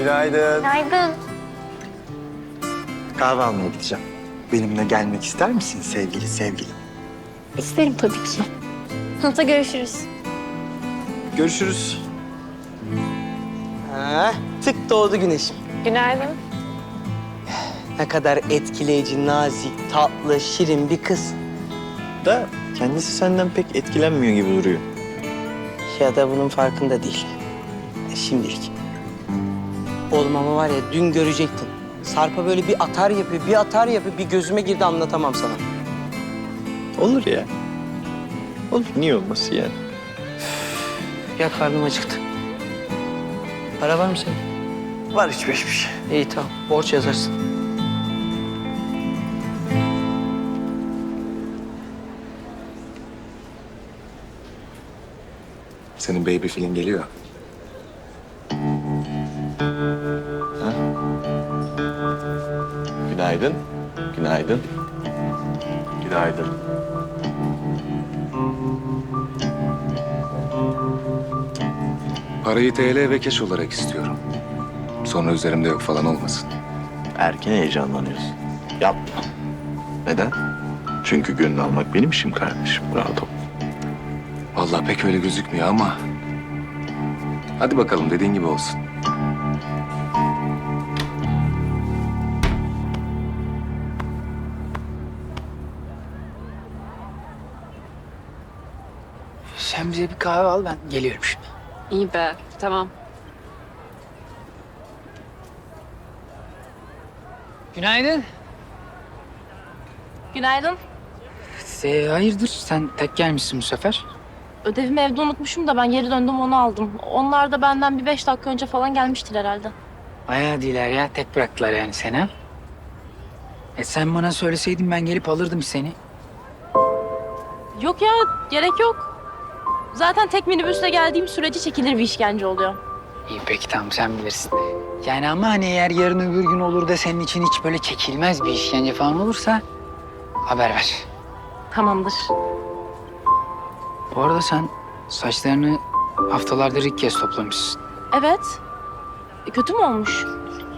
Günaydın. Günaydın. Kahve almaya gideceğim. Benimle gelmek ister misin sevgili sevgilim? İsterim tabii ki. Sınıfta görüşürüz. Görüşürüz. Ha, tık doğdu güneşim. Günaydın. Ne kadar etkileyici, nazik, tatlı, şirin bir kız. Da kendisi senden pek etkilenmiyor gibi duruyor. Ya da bunun farkında değil. Şimdilik. Oğlum ama var ya dün görecektin. Sarp'a böyle bir atar yapıyor, bir atar yapıyor. Bir gözüme girdi anlatamam sana. Olur ya. Olur. Niye olmasın yani? Ya karnım acıktı. Para var mı senin? Var üç beş bir şey. İyi tamam. Borç yazarsın. Senin baby film geliyor. Günaydın. Günaydın. Günaydın. Parayı TL ve keş olarak istiyorum. Sonra üzerimde yok falan olmasın. Erken heyecanlanıyorsun. Yapma. Neden? Çünkü gönül almak benim işim kardeşim. Rahat ol. Vallahi pek öyle gözükmüyor ama... Hadi bakalım dediğin gibi olsun. Sen bize bir kahve al ben geliyorum şimdi. İyi be, tamam. Günaydın. Günaydın. Ee, hayırdır sen tek gelmişsin bu sefer. Ödevimi evde unutmuşum da ben geri döndüm onu aldım. Onlar da benden bir beş dakika önce falan gelmiştir herhalde. Bayağı değiller ya tek bıraktılar yani seni ha. E sen bana söyleseydin ben gelip alırdım seni. Yok ya gerek yok. Zaten tek minibüsle geldiğim sürece çekilir bir işkence oluyor. İyi peki tamam sen bilirsin. Yani ama hani eğer yarın öbür gün olur da senin için hiç böyle çekilmez bir işkence falan olursa haber ver. Tamamdır. Bu arada sen saçlarını haftalardır ilk kez toplamışsın. Evet. E, kötü mü olmuş?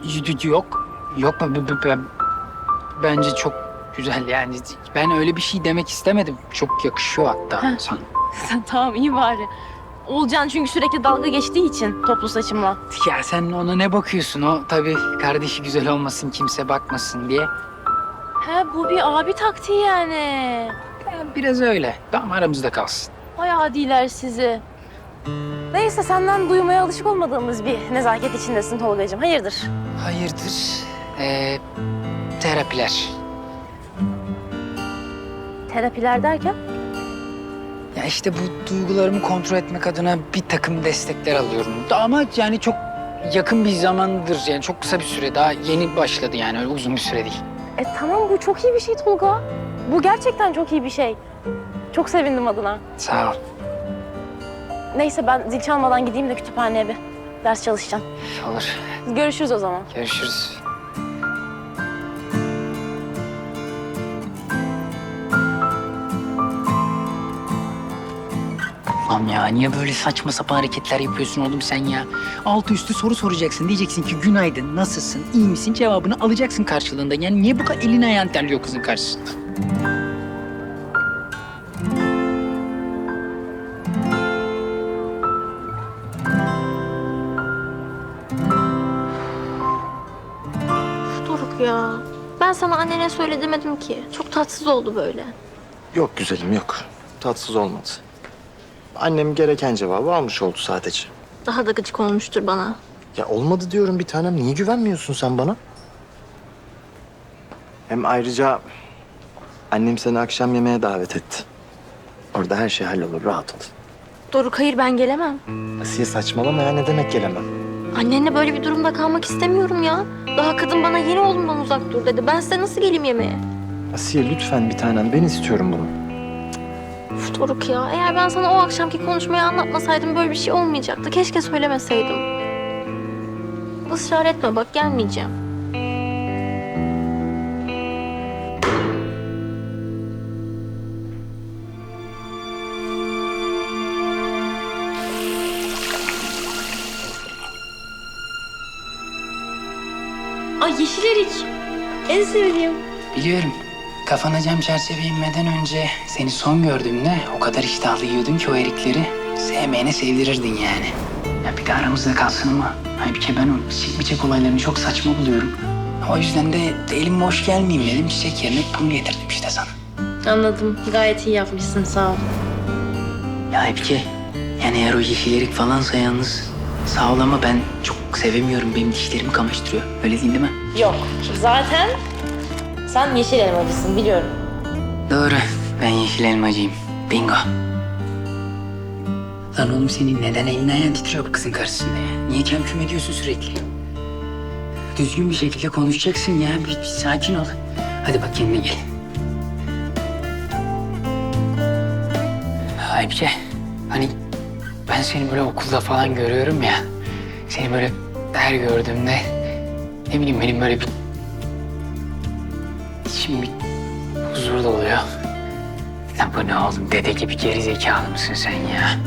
Y- Yok. Yok mu? B- b- Ben, bence çok güzel yani. Ben öyle bir şey demek istemedim. Çok yakışıyor hatta Heh. sana. Tamam iyi bari. Olcan çünkü sürekli dalga geçtiği için toplu saçımla. Ya sen ona ne bakıyorsun? O tabii kardeşi güzel olmasın, kimse bakmasın diye. He bu bir abi taktiği yani. Ya biraz öyle. Tamam aramızda kalsın. Vay adiler sizi. Neyse senden duymaya alışık olmadığımız bir nezaket içindesin Tolga'cığım. Hayırdır? Hayırdır? Ee, terapiler. Terapiler derken? Ya işte bu duygularımı kontrol etmek adına bir takım destekler alıyorum. Ama yani çok yakın bir zamandır yani çok kısa bir süre daha yeni başladı yani öyle uzun bir süre değil. E tamam bu çok iyi bir şey Tolga. Bu gerçekten çok iyi bir şey. Çok sevindim adına. Sağ ol. Neyse ben zil çalmadan gideyim de kütüphaneye bir ders çalışacağım. Olur. Görüşürüz o zaman. Görüşürüz. Tamam ya niye böyle saçma sapan hareketler yapıyorsun oğlum sen ya? Altı üstü soru soracaksın. Diyeceksin ki günaydın, nasılsın, iyi misin cevabını alacaksın karşılığında. Yani niye bu kadar elin ayağın terliyor kızın karşısında? Doruk ya. Ben sana annene söyle demedim ki. Çok tatsız oldu böyle. Yok güzelim yok. Tatsız olmadı. Annem gereken cevabı almış oldu sadece. Daha da gıcık olmuştur bana. Ya olmadı diyorum bir tanem. Niye güvenmiyorsun sen bana? Hem ayrıca annem seni akşam yemeğe davet etti. Orada her şey hallolur, rahat ol. Doruk hayır ben gelemem. Asiye saçmalama ya ne demek gelemem. Annenle böyle bir durumda kalmak istemiyorum ya. Daha kadın bana yeni oğlumdan uzak dur dedi. Ben size nasıl geleyim yemeğe? Asiye lütfen bir tanem ben istiyorum bunu. Doruk ya. Eğer ben sana o akşamki konuşmayı anlatmasaydım böyle bir şey olmayacaktı. Keşke söylemeseydim. Israr etme bak gelmeyeceğim. Ay yeşil erik. En sevdiğim. Biliyorum. Kafana cam çerçeve inmeden önce seni son gördüğümde o kadar iştahlı yiyordum ki o erikleri sevmeyene sevdirirdin yani. Ya bir de aramızda kalsın ama halbuki ben o çiçek miçek olaylarını çok saçma buluyorum. O yüzden de, de elim boş gelmeyeyim dedim. Çiçek yerine bunu getirdim işte sana. Anladım. Gayet iyi yapmışsın sağ ol. Ya Epke, yani eğer o yeşil erik falansa yalnız sağ ol ama ben çok sevemiyorum. Benim dişlerimi kamaştırıyor. Öyle değil değil mi? Yok. Zaten sen yeşil elmacısın biliyorum. Doğru. Ben yeşil elmacıyım. Bingo. Lan oğlum senin neden elin ayağın titriyor bu kızın karşısında ya? Niye kem küm ediyorsun sürekli? Düzgün bir şekilde konuşacaksın ya. Bir, bir sakin ol. Hadi bak kendine gel. Aybike, hani ben seni böyle okulda falan görüyorum ya. Seni böyle her gördüğümde ne bileyim benim böyle bir içim bir huzur doluyor. Lan bu ne oğlum? Dede gibi geri zekalı mısın sen ya?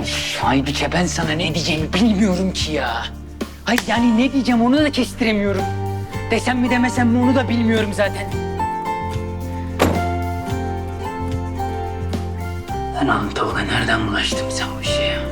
Of, Aybike ben sana ne diyeceğimi bilmiyorum ki ya. Hayır yani ne diyeceğim onu da kestiremiyorum. Desem mi demesem mi onu da bilmiyorum zaten. Oğlum Tolga nereden bulaştım sen bu işe ya?